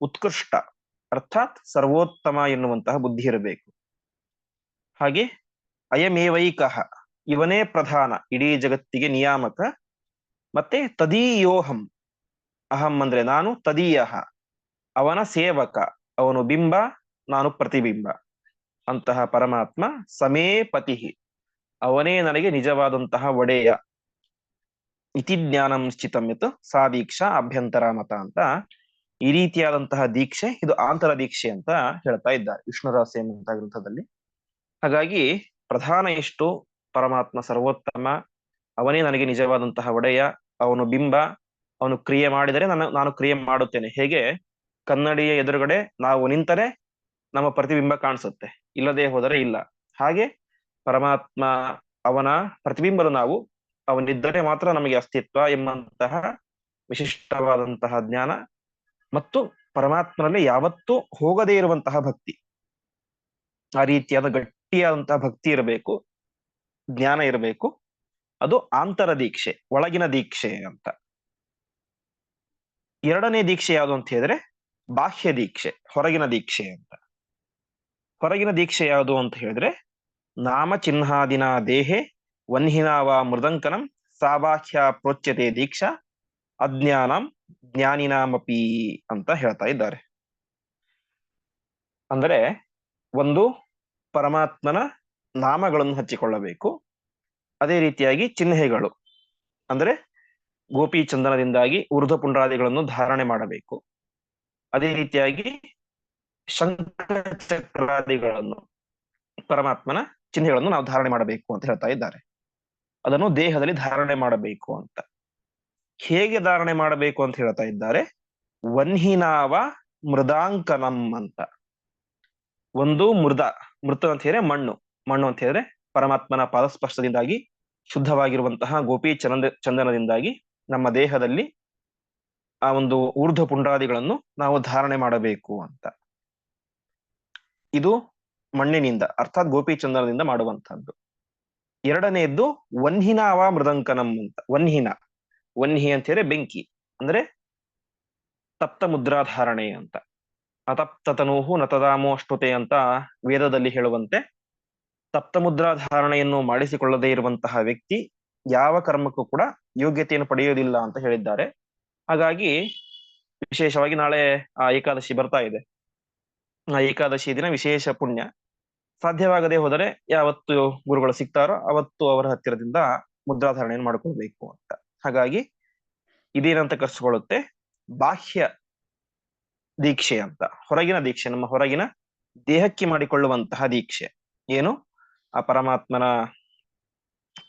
S1: ಉತ್ಕೃಷ್ಟ, ಅರ್ಥಾತ್ ಸರ್ವೋತ್ತಮ ಎನ್ನುವಂತಹ ಬುದ್ಧಿ ಇರಬೇಕು. ಹಾಗೆ ಅಯಮೇವೈಕಃ ಇವನೇ ಪ್ರಧಾನ, ಇಡೀ ಜಗತ್ತಿಗೆ ನಿಯಾಮಕ, ಮತ್ತೆ ತದೀಯೋಹಂ ಅಹಂ ಅಂದ್ರೆ ನಾನು ತದೀಯ, ಅವನ ಸೇವಕ, ಅವನು ಬಿಂಬ, ನಾನು ಪ್ರತಿಬಿಂಬ. ಅಂತಹ ಪರಮಾತ್ಮ ಸಮೇ ಪತಿ, ಅವನೇ ನನಗೆ ನಿಜವಾದಂತಹ ಒಡೆಯ. ಇತಿ ಜ್ಞಾನಂ ಯತ್ ಸಾ ದೀಕ್ಷಾ ಅಭ್ಯಂತರ ಮತ ಅಂತ ಈ ರೀತಿಯಾದಂತಹ ದೀಕ್ಷೆ, ಇದು ಆಂತರ ದೀಕ್ಷೆ ಅಂತ ಹೇಳ್ತಾ ಇದ್ದಾರೆ ವಿಷ್ಣು ರಹಸ್ಯ ಎಂಬಂತ ಗ್ರಂಥದಲ್ಲಿ. ಹಾಗಾಗಿ ಪ್ರಧಾನ ಎಷ್ಟು ಪರಮಾತ್ಮ ಸರ್ವೋತ್ತಮ, ಅವನೇ ನನಗೆ ನಿಜವಾದಂತಹ ಒಡೆಯ, ಅವನು ಬಿಂಬ ಅವನು ಕ್ರಿಯೆ ಮಾಡಿದರೆ ನಾನು ನಾನು ಕ್ರಿಯೆ ಮಾಡುತ್ತೇನೆ. ಹೇಗೆ? ಕನ್ನಡಿಯ ಎದುರುಗಡೆ ನಾವು ನಿಂತರೆ ನಮ್ಮ ಪ್ರತಿಬಿಂಬ ಕಾಣಿಸುತ್ತೆ. ಇಲ್ಲದೆ ಹೋದರೆ ಇಲ್ಲ. ಹಾಗೆ ಪರಮಾತ್ಮ ಅವನ ಪ್ರತಿಬಿಂಬಲು ನಾವು, ಅವನಿದ್ದರೆ ಮಾತ್ರ ನಮಗೆ ಅಸ್ತಿತ್ವ ಎಂಬಂತಹ ವಿಶಿಷ್ಟವಾದಂತಹ ಜ್ಞಾನ ಮತ್ತು ಪರಮಾತ್ಮನಲ್ಲಿ ಯಾವತ್ತೂ ಹೋಗದೇ ಇರುವಂತಹ ಭಕ್ತಿ. ಆ ರೀತಿಯಾದ ಗಟ್ಟಿಯಾದಂತಹ ಭಕ್ತಿ ಇರಬೇಕು, ಜ್ಞಾನ ಇರಬೇಕು. ಅದು ಆಂತರ ದೀಕ್ಷೆ, ಒಳಗಿನ ದೀಕ್ಷೆ ಅಂತ. ಎರಡನೇ ದೀಕ್ಷೆ ಯಾವುದು ಅಂತ ಹೇಳಿದ್ರೆ ಬಾಹ್ಯ ದೀಕ್ಷೆ, ಹೊರಗಿನ ದೀಕ್ಷೆ ಅಂತ. ಹೊರಗಿನ ದೀಕ್ಷೆ ಯಾವುದು ಅಂತ ಹೇಳಿದ್ರೆ, ನಾಮ ಚಿಹ್ನಾದಿನ ದೇಹೆ ವನ್ಹಿನಾವ ಮೃದಂಕನಂ ಸಾಬಾಹ್ಯ ಪ್ರೋಚ್ಯತೆ ದೀಕ್ಷಾ ಅಜ್ಞಾನಂ ಜ್ಞಾನಿನಾಮಪಿ ಅಂತ ಹೇಳ್ತಾ ಇದ್ದಾರೆ. ಅಂದರೆ ಒಂದು ಪರಮಾತ್ಮನ ನಾಮಗಳನ್ನು ಹಚ್ಚಿಕೊಳ್ಳಬೇಕು. ಅದೇ ರೀತಿಯಾಗಿ ಚಿಹ್ನೆಗಳು. ಅಂದ್ರೆ ಗೋಪಿ ಚಂದನದಿಂದಾಗಿ ಊರ್ಧ ಪುಂಡ್ರಾದಿಗಳನ್ನು ಧಾರಣೆ ಮಾಡಬೇಕು. ಅದೇ ರೀತಿಯಾಗಿ ಶಂಕರಚಕ್ರಾದಿಗಳನ್ನು, ಪರಮಾತ್ಮನ ಚಿಹ್ನೆಗಳನ್ನು ನಾವು ಧಾರಣೆ ಮಾಡಬೇಕು ಅಂತ ಹೇಳ್ತಾ ಇದ್ದಾರೆ. ಅದನ್ನು ದೇಹದಲ್ಲಿ ಧಾರಣೆ ಮಾಡಬೇಕು ಅಂತ. ಹೇಗೆ ಧಾರಣೆ ಮಾಡಬೇಕು ಅಂತ ಹೇಳ್ತಾ ಇದ್ದಾರೆ. ವನ್ಹಿನಾವ ಮೃದಾಂಕನಂ ಅಂತ. ಒಂದು ಮೃದ, ಮೃತ ಅಂತ ಹೇಳಿದ್ರೆ ಮಣ್ಣು. ಮಣ್ಣು ಅಂತ ಹೇಳಿದ್ರೆ ಪರಮಾತ್ಮನ ಪಾದಸ್ಪರ್ಶದಿಂದಾಗಿ ಶುದ್ಧವಾಗಿರುವಂತಹ ಗೋಪಿ ಚಂದ, ಚಂದನದಿಂದಾಗಿ ನಮ್ಮ ದೇಹದಲ್ಲಿ ಆ ಒಂದು ಊರ್ಧ ಪುಂಡಾದಿಗಳನ್ನು ನಾವು ಧಾರಣೆ ಮಾಡಬೇಕು ಅಂತ. ಇದು ಮಣ್ಣಿನಿಂದ, ಅರ್ಥಾತ್ ಗೋಪಿ ಚಂದನದಿಂದ ಮಾಡುವಂತಹದ್ದು ಎರಡನೆಯದ್ದು ವನ್ಹಿನಾವ ಮೃದಂಕನಂ ಅಂತ, ವನ್ಹಿನ. ವನ್ಹಿ ಅಂತ ಹೇಳಿದ್ರೆ ಬೆಂಕಿ, ಅಂದ್ರೆ ತಪ್ತ ಮುದ್ರಾಧಾರಣೆ ಅಂತ. ಅತಪ್ತತನೂಹು ನತದಾಮೋ ಅಷ್ಟುತೆ ಅಂತ ವೇದದಲ್ಲಿ ಹೇಳುವಂತೆ ತಪ್ತ ಮುದ್ರಾಧಾರಣೆಯನ್ನು ಮಾಡಿಸಿಕೊಳ್ಳದೇ ಇರುವಂತಹ ವ್ಯಕ್ತಿ ಯಾವ ಕರ್ಮಕ್ಕೂ ಕೂಡ ಯೋಗ್ಯತೆಯನ್ನು ಪಡೆಯುವುದಿಲ್ಲ ಅಂತ ಹೇಳಿದ್ದಾರೆ. ಹಾಗಾಗಿ ವಿಶೇಷವಾಗಿ ನಾಳೆ ಆ ಏಕಾದಶಿ ಬರ್ತಾ ಇದೆ. ಆ ಏಕಾದಶಿ ದಿನ ವಿಶೇಷ ಪುಣ್ಯ. ಸಾಧ್ಯವಾಗದೆ ಹೋದರೆ ಯಾವತ್ತು ಗುರುಗಳು ಸಿಗ್ತಾರೋ ಅವತ್ತು ಅವರ ಹತ್ತಿರದಿಂದ ಮುದ್ರಾಧಾರಣೆಯನ್ನು ಮಾಡ್ಕೊಳ್ಬೇಕು ಅಂತ. ಹಾಗಾಗಿ ಇದೇನಂತ ಕರ್ಸ್ಕೊಳ್ಳುತ್ತೆ? ಬಾಹ್ಯ ದೀಕ್ಷೆ ಅಂತ. ಹೊರಗಿನ ದೀಕ್ಷೆ, ನಮ್ಮ ಹೊರಗಿನ ದೇಹಕ್ಕೆ ಮಾಡಿಕೊಳ್ಳುವಂತಹ ದೀಕ್ಷೆ. ಏನು? ಆ ಪರಮಾತ್ಮನ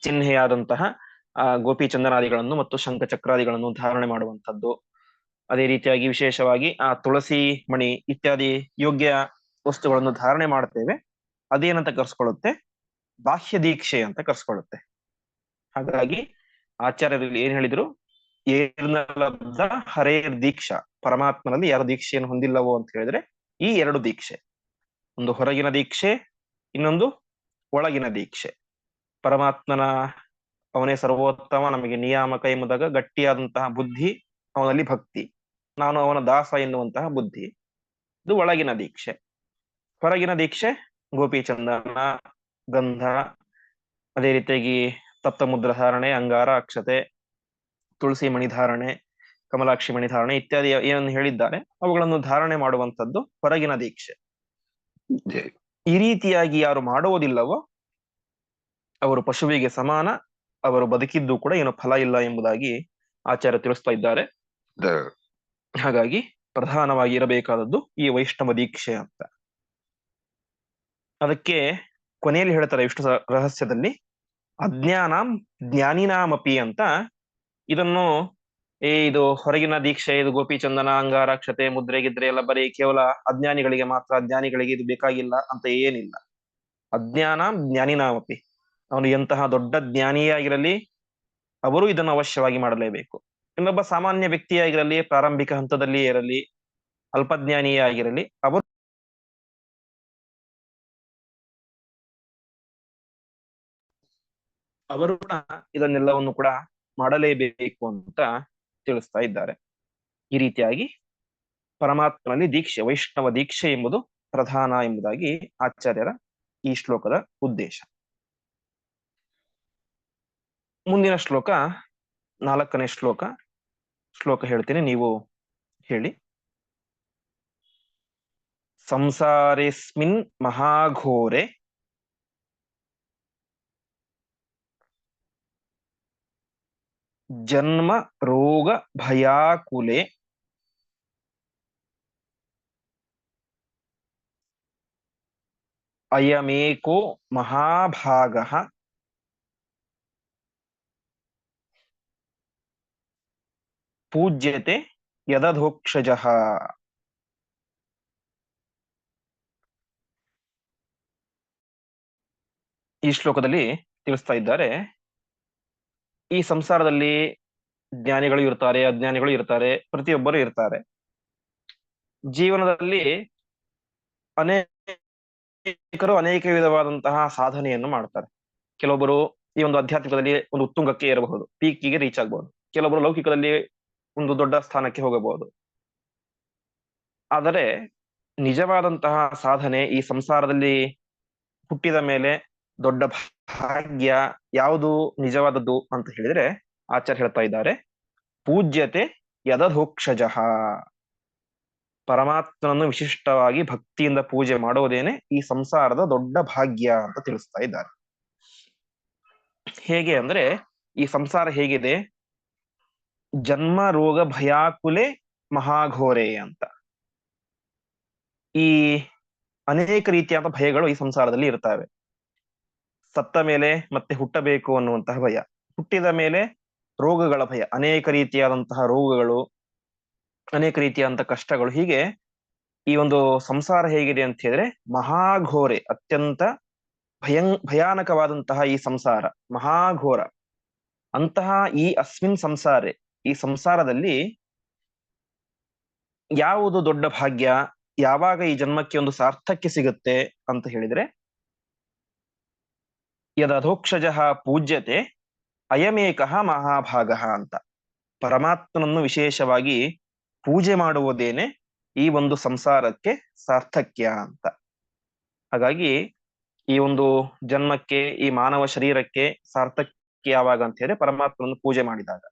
S1: ಚಿಹ್ನೆಯಾದಂತಹ, ಆ, ಗೋಪಿ ಚಂದನಾದಿಗಳನ್ನು ಮತ್ತು ಶಂಖ ಚಕ್ರಾದಿಗಳನ್ನು ಧಾರಣೆ ಮಾಡುವಂಥದ್ದು. ಅದೇ ರೀತಿಯಾಗಿ ವಿಶೇಷವಾಗಿ, ಆ, ತುಳಸಿ ಮಣಿ ಇತ್ಯಾದಿ ಯೋಗ್ಯ ವಸ್ತುಗಳನ್ನು ಧಾರಣೆ ಮಾಡ್ತೇವೆ. ಅದೇನಂತ ಕರ್ಸ್ಕೊಳ್ಳುತ್ತೆ? ಬಾಹ್ಯ ದೀಕ್ಷೆ ಅಂತ ಕರ್ಸ್ಕೊಳ್ಳುತ್ತೆ. ಹಾಗಾಗಿ ಆಚಾರ್ಯರು ಏನ್ ಹೇಳಿದ್ರು? ಏರ್ನಲಬ್ಧ ಹರೇರ್ ದೀಕ್ಷಾ. ಪರಮಾತ್ಮನಲ್ಲಿ ಯಾರು ದೀಕ್ಷೆಯನ್ನು ಹೊಂದಿಲ್ಲವೋ ಅಂತ ಹೇಳಿದ್ರೆ ಈ ಎರಡು ದೀಕ್ಷೆ. ಒಂದು ಹೊರಗಿನ ದೀಕ್ಷೆ, ಇನ್ನೊಂದು ಒಳಗಿನ ದೀಕ್ಷೆ. ಪರಮಾತ್ಮನ ಅವನೇ ಸರ್ವೋತ್ತಮ ನಮಗೆ ನಿಯಾಮಕ ಎಂಬುದಾಗ ಗಟ್ಟಿಯಾದಂತಹ ಬುದ್ಧಿ ಅವನಲ್ಲಿ ಭಕ್ತಿ. ನಾನು ಅವನ ದಾಸ ಎನ್ನುವಂತಹ ಬುದ್ಧಿ. ಇದು ಒಳಗಿನ ದೀಕ್ಷೆ. ಹೊರಗಿನ ದೀಕ್ಷೆ ಗೋಪಿಚಂದನ ಗಂಧ ಅದೇ ರೀತಿಯಾಗಿ ತಪ್ತಮುದ್ರ ಧಾರಣೆ ಅಂಗಾರ ಅಕ್ಷತೆ ತುಳಸಿ ಮಣಿ ಧಾರಣೆ ಕಮಲಾಕ್ಷಿ ಮಣಿ ಧಾರಣೆ ಇತ್ಯಾದಿ ಏನನ್ನು ಹೇಳಿದ್ದಾರೆ ಅವುಗಳನ್ನು ಧಾರಣೆ ಮಾಡುವಂತದ್ದು ಹೊರಗಿನ ದೀಕ್ಷೆ. ಈ ರೀತಿಯಾಗಿ ಯಾರು ಮಾಡುವುದಿಲ್ಲವೋ ಅವರು ಪಶುವಿಗೆ ಸಮಾನ ಅವರು ಬದುಕಿದ್ದು ಕೂಡ ಏನು ಫಲ ಇಲ್ಲ ಎಂಬುದಾಗಿ ಆಚಾರ್ಯ ತಿಳಿಸ್ತಾ ಇದ್ದಾರೆ. ಹಾಗಾಗಿ ಪ್ರಧಾನವಾಗಿ ಇರಬೇಕಾದದ್ದು ಈ ವೈಷ್ಣವ ದೀಕ್ಷೆ ಅಂತ. ಅದಕ್ಕೆ ಕೊನೆಯಲ್ಲಿ ಹೇಳ್ತಾರೆ ವಿಷ್ಣು ರಹಸ್ಯದಲ್ಲಿ ಅಜ್ಞಾನಾಂ ಜ್ಞಾನಿನಾಮಪಿ ಅಂತ. ಇದನ್ನು ಏ ಇದು ಹೊರಗಿನ ದೀಕ್ಷೆ ಇದು ಗೋಪಿಚಂದನ ಅಂಗಾರಾಕ್ಷತೆ ಮುದ್ರೆ ಗಿದ್ರೆ ಎಲ್ಲ ಬರೀ ಕೇವಲ ಅಜ್ಞಾನಿಗಳಿಗೆ ಮಾತ್ರ ಜ್ಞಾನಿಗಳಿಗೆ ಇದು ಬೇಕಾಗಿಲ್ಲ ಅಂತ ಏನಿಲ್ಲ. ಅಜ್ಞಾನ ಜ್ಞಾನಿನಾಮಪಿ. ಅವನು ಎಂತಹ ದೊಡ್ಡ ಜ್ಞಾನಿಯೇ ಆಗಿರಲಿ ಅವರು ಇದನ್ನು ಅವಶ್ಯವಾಗಿ ಮಾಡಲೇಬೇಕು. ಇನ್ನೊಬ್ಬ ಸಾಮಾನ್ಯ ವ್ಯಕ್ತಿಯಾಗಿರಲಿ ಪ್ರಾರಂಭಿಕ ಹಂತದಲ್ಲಿಯೇ ಇರಲಿ, ಅಲ್ಪಜ್ಞಾನಿಯೇ ಆಗಿರಲಿ, ಅವರು ಅವರು ಕೂಡ ಇದನ್ನೆಲ್ಲವನ್ನು ಕೂಡ ಮಾಡಲೇಬೇಕು ಅಂತ ತಿಳಿಸ್ತಾ ಇದ್ದಾರೆ. ಈ ರೀತಿಯಾಗಿ ಪರಮಾತ್ಮನಲ್ಲಿ ದೀಕ್ಷೆ, ವೈಷ್ಣವ ದೀಕ್ಷೆ ಎಂಬುದು ಪ್ರಧಾನ ಎಂಬುದಾಗಿ ಆಚಾರ್ಯರ ಈ ಶ್ಲೋಕದ ಉದ್ದೇಶ. ಮುಂದಿನ ಶ್ಲೋಕ, ನಾಲ್ಕನೇ ಶ್ಲೋಕ ಶ್ಲೋಕ ಹೇಳ್ತೀನಿ, ನೀವು ಹೇಳಿ. ಸಂಸಾರೇಸ್ಮಿನ್ ಮಹಾಘೋರೆ ಜನ್ಮ ರೋಗ ಭಯಾಕುಲೆ ಅಯಮೇಕೋ ಮಹಾಭಾಗಃ ಪೂಜ್ಯತೆ ಯದಧೋಕ್ಷಜ. ಈ ಶ್ಲೋಕದಲ್ಲಿ ತಿಳಿಸ್ತಾ ಇದ್ದಾರೆ, ಈ ಸಂಸಾರದಲ್ಲಿ ಜ್ಞಾನಿಗಳು ಇರ್ತಾರೆ, ಅಜ್ಞಾನಿಗಳು ಇರ್ತಾರೆ, ಪ್ರತಿಯೊಬ್ಬರು ಇರ್ತಾರೆ. ಜೀವನದಲ್ಲಿ ಅನೇಕರು ಅನೇಕ ವಿಧವಾದಂತಹ ಸಾಧನೆಯನ್ನು ಮಾಡ್ತಾರೆ. ಕೆಲವೊಬ್ಬರು ಈ ಒಂದು ಆಧ್ಯಾತ್ಮಿಕದಲ್ಲಿ ಒಂದು ಉತ್ತುಂಗಕ್ಕೆ ಏರಬಹುದು ಪೀಕಿಗೆ ರೀಚ್ ಆಗಬಹುದು ಕೆಲವೊಬ್ಬರು ಲೌಕಿಕದಲ್ಲಿ ಒಂದು ದೊಡ್ಡ ಸ್ಥಾನಕ್ಕೆ ಹೋಗಬಹುದು. ಆದರೆ ನಿಜವಾದಂತಹ ಸಾಧನೆ ಈ ಸಂಸಾರದಲ್ಲಿ ಹುಟ್ಟಿದ ಮೇಲೆ ದೊಡ್ಡ ಭಾಗ್ಯ ಯಾವುದು ನಿಜವಾದದ್ದು ಅಂತ ಹೇಳಿದ್ರೆ ಆಚಾರ್ಯ ಹೇಳ್ತಾ ಇದ್ದಾರೆ, ಪೂಜ್ಯತೆ ಯದಧೋಕ್ಷಜಃ. ಪರಮಾತ್ಮನನ್ನು ವಿಶಿಷ್ಟವಾಗಿ ಭಕ್ತಿಯಿಂದ ಪೂಜೆ ಮಾಡುವುದೇನೆ ಈ ಸಂಸಾರದ ದೊಡ್ಡ ಭಾಗ್ಯ ಅಂತ ತಿಳಿಸ್ತಾ ಇದ್ದಾರೆ. ಹೇಗೆ ಅಂದ್ರೆ ಈ ಸಂಸಾರ ಹೇಗಿದೆ? ಜನ್ಮ ರೋಗ ಭಯಾಕುಲೆ ಮಹಾಘೋರೆ ಅಂತ. ಈ ಅನೇಕ ರೀತಿಯಾದ ಭಯಗಳು ಈ ಸಂಸಾರದಲ್ಲಿ ಇರ್ತವೆ. ಸತ್ತ ಮೇಲೆ ಮತ್ತೆ ಹುಟ್ಟಬೇಕು ಅನ್ನುವಂತಹ ಭಯ. ಹುಟ್ಟಿದ ಮೇಲೆ ರೋಗಗಳ ಭಯ. ಅನೇಕ ರೀತಿಯಾದಂತಹ ರೋಗಗಳು, ಅನೇಕ ರೀತಿಯಾದಂತಹ ಕಷ್ಟಗಳು. ಹೀಗೆ ಈ ಒಂದು ಸಂಸಾರ ಹೇಗಿದೆ ಅಂತ ಹೇಳಿದ್ರೆ ಮಹಾಘೋರೆ, ಅತ್ಯಂತ ಭಯಂ, ಭಯಾನಕವಾದಂತಹ ಈ ಸಂಸಾರ, ಮಹಾಘೋರ. ಅಂತಹ ಈ ಅಸ್ಮಿನ್ ಸಂಸಾರೆ ಈ ಸಂಸಾರದಲ್ಲಿ ಯಾವುದು ದೊಡ್ಡ ಭಾಗ್ಯ, ಯಾವಾಗ ಈ ಜನ್ಮಕ್ಕೆ ಒಂದು ಸಾರ್ಥಕ್ಯ ಸಿಗುತ್ತೆ ಅಂತ ಹೇಳಿದ್ರೆ, ಯದಧೋಕ್ಷಜ ಪೂಜ್ಯತೆ ಅಯಮೇಕಃ ಮಹಾಭಾಗ ಅಂತ. ಪರಮಾತ್ಮನನ್ನು ವಿಶೇಷವಾಗಿ ಪೂಜೆ ಮಾಡುವುದೇನೆ ಈ ಒಂದು ಸಂಸಾರಕ್ಕೆ ಸಾರ್ಥಕ್ಯ ಅಂತ. ಹಾಗಾಗಿ ಈ ಒಂದು ಜನ್ಮಕ್ಕೆ, ಈ ಮಾನವ ಶರೀರಕ್ಕೆ ಸಾರ್ಥಕ್ಯ ಯಾವಾಗ ಅಂತ ಹೇಳಿದ್ರೆ ಪರಮಾತ್ಮನನ್ನು ಪೂಜೆ ಮಾಡಿದಾಗ.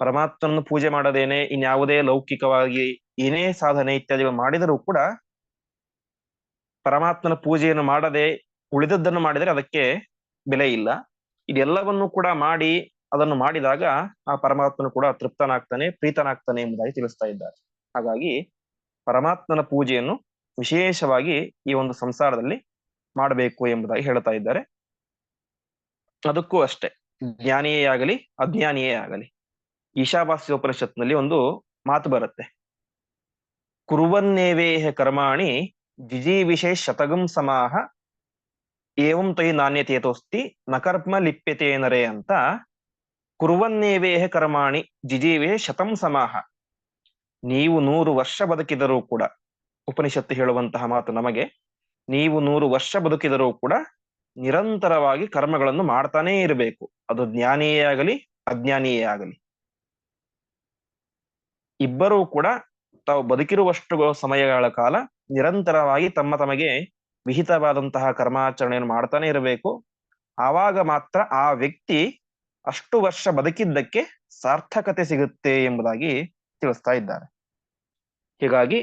S1: ಪರಮಾತ್ಮನನ್ನು ಪೂಜೆ ಮಾಡದೇನೆ ಇನ್ಯಾವುದೇ ಲೌಕಿಕವಾಗಿ ಏನೇ ಸಾಧನೆ ಇತ್ಯಾದಿಗಳು ಮಾಡಿದರೂ ಕೂಡ ಪರಮಾತ್ಮನ ಪೂಜೆಯನ್ನು ಮಾಡದೆ ಉಳಿದದ್ದನ್ನು ಮಾಡಿದರೆ ಅದಕ್ಕೆ ಬೆಲೆ ಇಲ್ಲ. ಇದೆಲ್ಲವನ್ನು ಕೂಡ ಮಾಡಿ ಅದನ್ನು ಮಾಡಿದಾಗ ಆ ಪರಮಾತ್ಮನು ಕೂಡ ತೃಪ್ತನಾಗ್ತಾನೆ, ಪ್ರೀತನಾಗ್ತಾನೆ ಎಂಬುದಾಗಿ ತಿಳಿಸ್ತಾ ಇದ್ದಾರೆ. ಹಾಗಾಗಿ ಪರಮಾತ್ಮನ ಪೂಜೆಯನ್ನು ವಿಶೇಷವಾಗಿ ಈ ಒಂದು ಸಂಸಾರದಲ್ಲಿ ಮಾಡಬೇಕು ಎಂಬುದಾಗಿ ಹೇಳ್ತಾ ಇದ್ದಾರೆ. ಅದಕ್ಕೂ ಅಷ್ಟೇ. ಜ್ಞಾನಿಯೇ ಆಗಲಿ, ಅಜ್ಞಾನಿಯೇ ಆಗಲಿ. ಈಶಾವಾಸ್ಯ ಉಪನಿಷತ್ನಲ್ಲಿ ಒಂದು ಮಾತು ಬರುತ್ತೆ. ಕುರುವನ್ನೇವೇಹ ಕರ್ಮಾಣಿ ಜಿಜೀವಿಷೇ ಶತಗಂ ಸಮಾಹ ಏವಂ ತೈ ನಾಣ್ಯತೇತೋಸ್ತಿ ನಕರ್ಮ ಲಿಪ್ಯತೆ ನರೆ ಅಂತ ಕುರುವನ್ನೇವೇಹ ಕರ್ಮಾಣಿ ಜಿಜೀವೇ ಶತಂ ಸಮಾಹ. ನೀವು ನೂರು ವರ್ಷ ಬದುಕಿದರೂ ಕೂಡ ಉಪನಿಷತ್ತು ಹೇಳುವಂತಹ ಮಾತು ನಮಗೆ ನೀವು ನೂರು ವರ್ಷ ಬದುಕಿದರೂ ಕೂಡ ನಿರಂತರವಾಗಿ ಕರ್ಮಗಳನ್ನು ಮಾಡ್ತಾನೇ ಇರಬೇಕು. ಅದು ಜ್ಞಾನಿಯೇ ಆಗಲಿ ಅಜ್ಞಾನಿಯೇ ಆಗಲಿ. ಇಬ್ಬರೂ ಕೂಡ ತಾವು ಬದುಕಿರುವಷ್ಟು ಸಮಯಗಳ ಕಾಲ ನಿರಂತರವಾಗಿ ತಮ್ಮ ತಮಗೆ ವಿಹಿತವಾದಂತಹ ಕರ್ಮಾಚರಣೆಯನ್ನು ಮಾಡ್ತಾನೆ ಇರಬೇಕು. ಆವಾಗ ಮಾತ್ರ ಆ ವ್ಯಕ್ತಿ ಅಷ್ಟು ವರ್ಷ ಬದುಕಿದ್ದಕ್ಕೆ ಸಾರ್ಥಕತೆ ಸಿಗುತ್ತೆ ಎಂಬುದಾಗಿ ತಿಳಿಸ್ತಾ ಇದ್ದಾರೆ. ಹೀಗಾಗಿ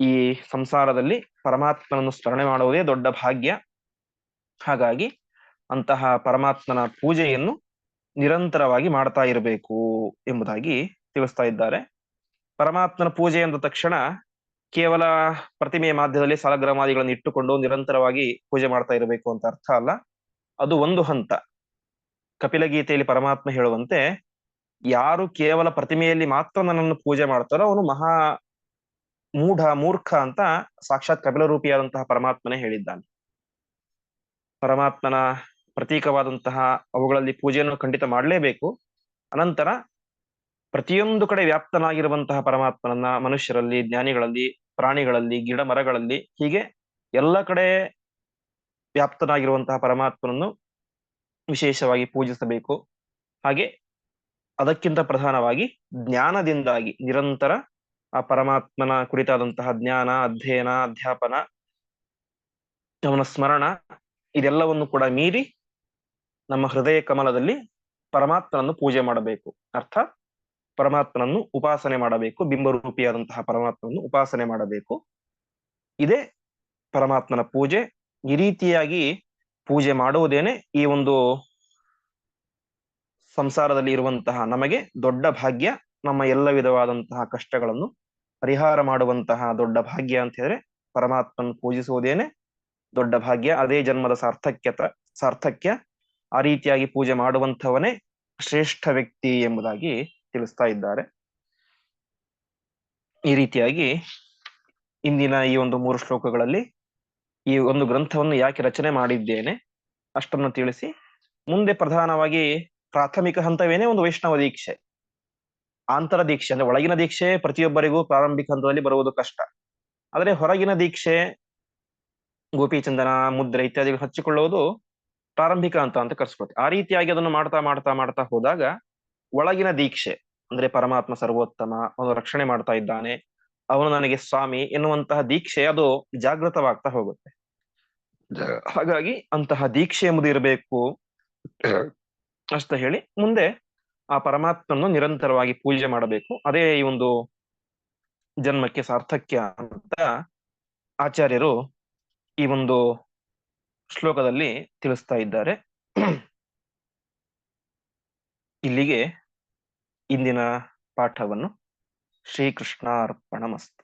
S1: ಈ ಸಂಸಾರದಲ್ಲಿ ಪರಮಾತ್ಮನನ್ನು ಸ್ಮರಣೆ ಮಾಡುವುದೇ ದೊಡ್ಡ ಭಾಗ್ಯ. ಹಾಗಾಗಿ ಅಂತಹ ಪರಮಾತ್ಮನ ಪೂಜೆಯನ್ನು ನಿರಂತರವಾಗಿ ಮಾಡ್ತಾ ಇರಬೇಕು ಎಂಬುದಾಗಿ ತಿಳಿಸ್ತಾ ಇದ್ದಾರೆ. ಪರಮಾತ್ಮನ ಪೂಜೆ ಅಂದ ತಕ್ಷಣ ಕೇವಲ ಪ್ರತಿಮೆಯ ಮಾಧ್ಯದಲ್ಲಿ ಸಾಲಗ್ರಾಮಾದಿಗಳನ್ನು ಇಟ್ಟುಕೊಂಡು ನಿರಂತರವಾಗಿ ಪೂಜೆ ಮಾಡ್ತಾ ಇರಬೇಕು ಅಂತ ಅರ್ಥ ಅಲ್ಲ. ಅದು ಒಂದು ಹಂತ. ಕಪಿಲಗೀತೆಯಲ್ಲಿ ಪರಮಾತ್ಮ ಹೇಳುವಂತೆ ಯಾರು ಕೇವಲ ಪ್ರತಿಮೆಯಲ್ಲಿ ಮಾತ್ರ ನನ್ನನ್ನು ಪೂಜೆ ಮಾಡ್ತಾರೋ ಅವನು ಮಹಾ ಮೂಢ, ಮೂರ್ಖ ಅಂತ ಸಾಕ್ಷಾತ್ ಕಪಿಲ ರೂಪಿಯಾದಂತಹ ಪರಮಾತ್ಮನೇ ಹೇಳಿದ್ದಾನೆ. ಪರಮಾತ್ಮನ ಪ್ರತೀಕವಾದಂತಹ ಅವುಗಳಲ್ಲಿ ಪೂಜೆಯನ್ನು ಖಂಡಿತ ಮಾಡಲೇಬೇಕು. ಅನಂತರ ಪ್ರತಿಯೊಂದು ಕಡೆ ವ್ಯಾಪ್ತನಾಗಿರುವಂತಹ ಪರಮಾತ್ಮನನ್ನ ಮನುಷ್ಯರಲ್ಲಿ, ಜ್ಞಾನಿಗಳಲ್ಲಿ, ಪ್ರಾಣಿಗಳಲ್ಲಿ ಗಿಡ ಮರಗಳಲ್ಲಿ ಹೀಗೆ ಎಲ್ಲ ಕಡೆ ವ್ಯಾಪ್ತನಾಗಿರುವಂತಹ ಪರಮಾತ್ಮನನ್ನು ವಿಶೇಷವಾಗಿ ಪೂಜಿಸಬೇಕು. ಹಾಗೆ ಅದಕ್ಕಿಂತ ಪ್ರಧಾನವಾಗಿ ಜ್ಞಾನದಿಂದಾಗಿ ನಿರಂತರ ಆ ಪರಮಾತ್ಮನ ಕುರಿತಾದಂತಹ ಜ್ಞಾನ, ಅಧ್ಯಯನ, ಅಧ್ಯಾಪನ ಅವನ ಸ್ಮರಣ ಇದೆಲ್ಲವನ್ನು ಕೂಡ ಮೀರಿ ನಮ್ಮ ಹೃದಯ ಕಮಲದಲ್ಲಿ ಪರಮಾತ್ಮನನ್ನು ಪೂಜೆ ಮಾಡಬೇಕು. ಅರ್ಥಾತ್ ಪರಮಾತ್ಮನನ್ನು ಉಪಾಸನೆ ಮಾಡಬೇಕು, ಬಿಂಬರೂಪಿಯಾದಂತಹ ಪರಮಾತ್ಮನನ್ನು ಉಪಾಸನೆ ಮಾಡಬೇಕು. ಇದೇ ಪರಮಾತ್ಮನ ಪೂಜೆ. ಈ ರೀತಿಯಾಗಿ ಪೂಜೆ ಮಾಡುವುದೇನೆ ಈ ಒಂದು ಸಂಸಾರದಲ್ಲಿ ಇರುವಂತಹ ನಮಗೆ ದೊಡ್ಡ ಭಾಗ್ಯ, ನಮ್ಮ ಎಲ್ಲ ವಿಧವಾದಂತಹ ಕಷ್ಟಗಳನ್ನು ಪರಿಹಾರ ಮಾಡುವಂತಹ ದೊಡ್ಡ ಭಾಗ್ಯ ಅಂತ ಹೇಳಿದ್ರೆ ಪರಮಾತ್ಮನ ಪೂಜಿಸುವುದೇನೆ ದೊಡ್ಡ ಭಾಗ್ಯ. ಅದೇ ಜನ್ಮದ ಸಾರ್ಥಕ್ಯತ, ಸಾರ್ಥಕ್ಯ. ಆ ರೀತಿಯಾಗಿ ಪೂಜೆ ಮಾಡುವಂಥವನೇ ಶ್ರೇಷ್ಠ ವ್ಯಕ್ತಿ ಎಂಬುದಾಗಿ ತಿಳಿಸ್ತಾ ಇದ್ದಾರೆ. ಈ ರೀತಿಯಾಗಿ ಇಂದಿನ ಈ ಒಂದು ಮೂರು ಶ್ಲೋಕಗಳಲ್ಲಿ ಈ ಒಂದು ಗ್ರಂಥವನ್ನು ಯಾಕೆ ರಚನೆ ಮಾಡಿದ್ದೇನೆ ಅಷ್ಟನ್ನು ತಿಳಿಸಿ. ಮುಂದೆ ಪ್ರಧಾನವಾಗಿ ಪ್ರಾಥಮಿಕ ಹಂತವೇನೆ ಒಂದು ವೈಷ್ಣವ ದೀಕ್ಷೆ. ಆಂತರ ದೀಕ್ಷೆ ಅಂದ್ರೆ ಒಳಗಿನ ದೀಕ್ಷೆ ಪ್ರತಿಯೊಬ್ಬರಿಗೂ ಪ್ರಾರಂಭಿಕ ಹಂತದಲ್ಲಿ ಬರುವುದು ಕಷ್ಟ. ಆದರೆ ಹೊರಗಿನ ದೀಕ್ಷೆ, ಗೋಪಿಚಂದನ, ಮುದ್ರೆ ಇತ್ಯಾದಿಗಳು ಹಚ್ಚಿಕೊಳ್ಳುವುದು ಪ್ರಾರಂಭಿಕ ಹಂತ ಅಂತ ಕರ್ಸ್ಕೊಳ್ತೀವಿ ಆ ರೀತಿಯಾಗಿ ಅದನ್ನು ಮಾಡ್ತಾ ಮಾಡ್ತಾ ಮಾಡ್ತಾ ಹೋದಾಗ ಒಳಗಿನ ದೀಕ್ಷೆ ಅಂದ್ರೆ ಪರಮಾತ್ಮ ಸರ್ವೋತ್ತಮ ಅವನು ರಕ್ಷಣೆ ಮಾಡ್ತಾ ಇದ್ದಾನೆ ಅವನು ನನಗೆ ಸ್ವಾಮಿ ಎನ್ನುವಂತಹ ದೀಕ್ಷೆ ಅದು ಜಾಗೃತವಾಗ್ತಾ ಹೋಗುತ್ತೆ. ಹಾಗಾಗಿ ಅಂತಹ ದೀಕ್ಷೆ ಎಂಬುದು ಇರಬೇಕು. ಅಷ್ಟ ಹೇಳಿ ಮುಂದೆ ಆ ಪರಮಾತ್ಮನ್ನು ನಿರಂತರವಾಗಿ ಪೂಜೆ ಮಾಡಬೇಕು. ಅದೇ ಈ ಒಂದು ಜನ್ಮಕ್ಕೆ ಸಾರ್ಥಕ್ಯ ಅಂತ ಆಚಾರ್ಯರು ಈ ಒಂದು ಶ್ಲೋಕದಲ್ಲಿ ತಿಳಿಸ್ತಾ ಇದ್ದಾರೆ. ಇಲ್ಲಿಗೆ ಇಂದಿನ ಪಾಠವನ್ನು ಶ್ರೀಕೃಷ್ಣಾರ್ಪಣಮಸ್ತು.